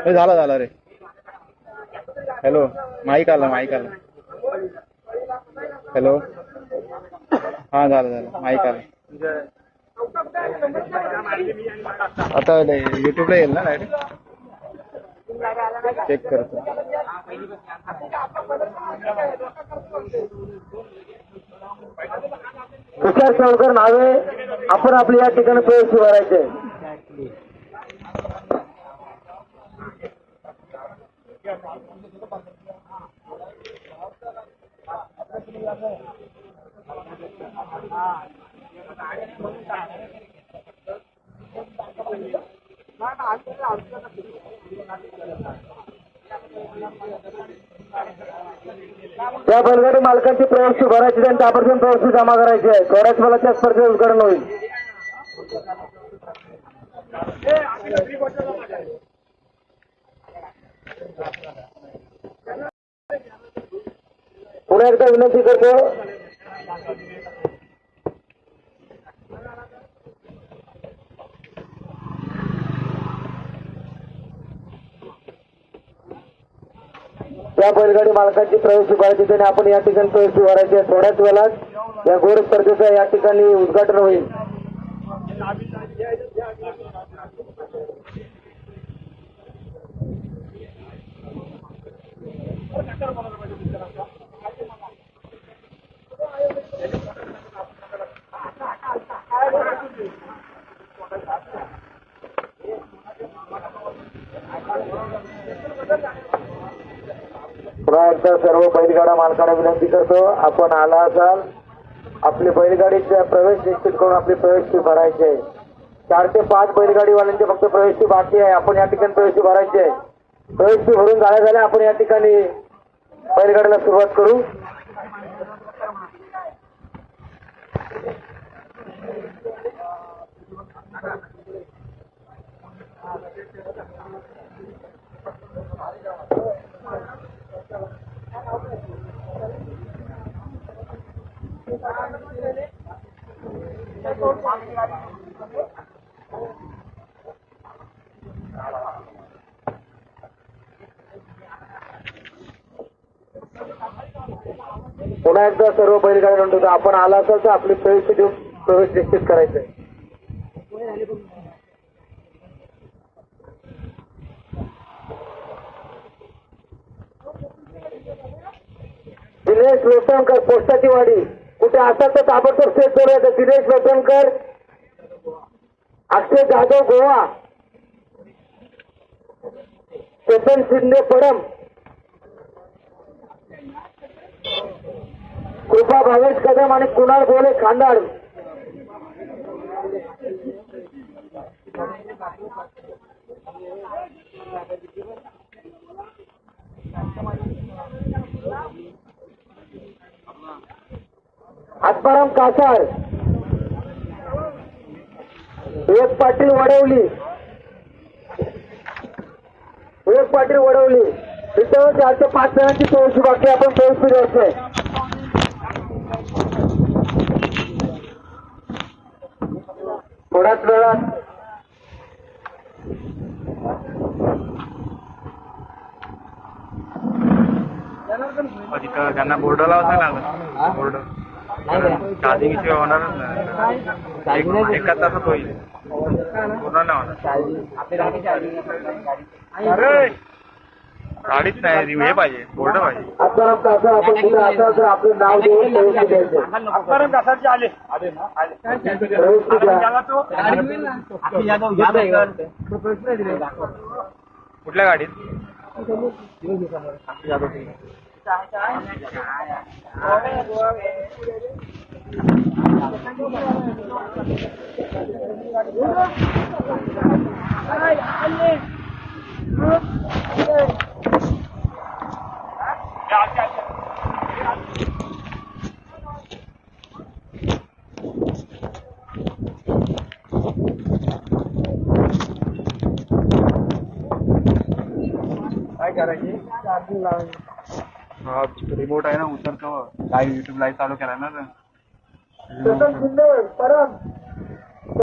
हे झालं झालं रे. हॅलो माईक आला माईक आला. हॅलो हा झालं झालं माईक आला. आता युट्यूबला येईल ना डायरेक्ट चेक करतो. तुषार सावकर नावे आपण आपली या ठिकाणी प्रवेश भरायचे त्या बैलगाडी मालकांची प्रवेश भरायची आणि ताबडतोब प्रवेश जमा करायची आहे. थोड्याच वेळात त्या स्पर्धेत उद्घाटन होईल. पुन्हा एकदा विनंती करतो. त्या बैलगाडी मालकांची प्रवेश भरायची त्याने आपण या ठिकाणी प्रवेश भरायचे आहे. थोड्याच वेळात या घोड स्पर्धेचं या ठिकाणी उद्घाटन होईल पुन्हा एकदा सर्व बैलगाडा मालकांना विनंती करतो आपण आला असाल आपली बैलगाडीचा प्रवेश निश्चित करून आपली प्रवेश भरायची आहे. चार ते पाच बैलगाडीवाल्यांचे फक्त प्रवेश बाकी आहे आपण या ठिकाणी प्रवेश भरायची आहे. प्रवेश भरून झाल्या झाल्या आपण या ठिकाणी बैलगाडीला सुरुवात करू. पुन्हा एकदा सर्व बैलगाडी म्हणतो आपण आला असाल तर आपली प्रवेश देऊन प्रवेश निश्चित करायचा दिनेश लोटणकर पोस्टाची वाडी. कुठे असाल तर ताबडतोब स्टेज करूया दिनेश लोटणकर अक्षय जाधव गोवा चेतन शिंदे परम कृपा भावेश कदम आणि कुणाल बोले खांदाड आत्माराम कासार. विवेक पाटील वडवली. विवेक पाटील वडवली. इथं चार ते पाच जणांची सोयीची बाकी आपण सोयी द्यायचंय थोड्याच वेळात. तिथं त्यांना बोर्ड लावता लागत बोर्ड. चार्जिंग शिवाय होणारच नाही एक- तासात होईल. पूर्ण नाही होणार गाडीच नाही हे पाहिजे बोर्ड पाहिजे. आत्माराम कासार आपण कुठे असाल तर आपलं नाव हा रिमोट आहे ना उतरतो लाईव्ह युट्यूब लाईव्ह चालू केला ना परम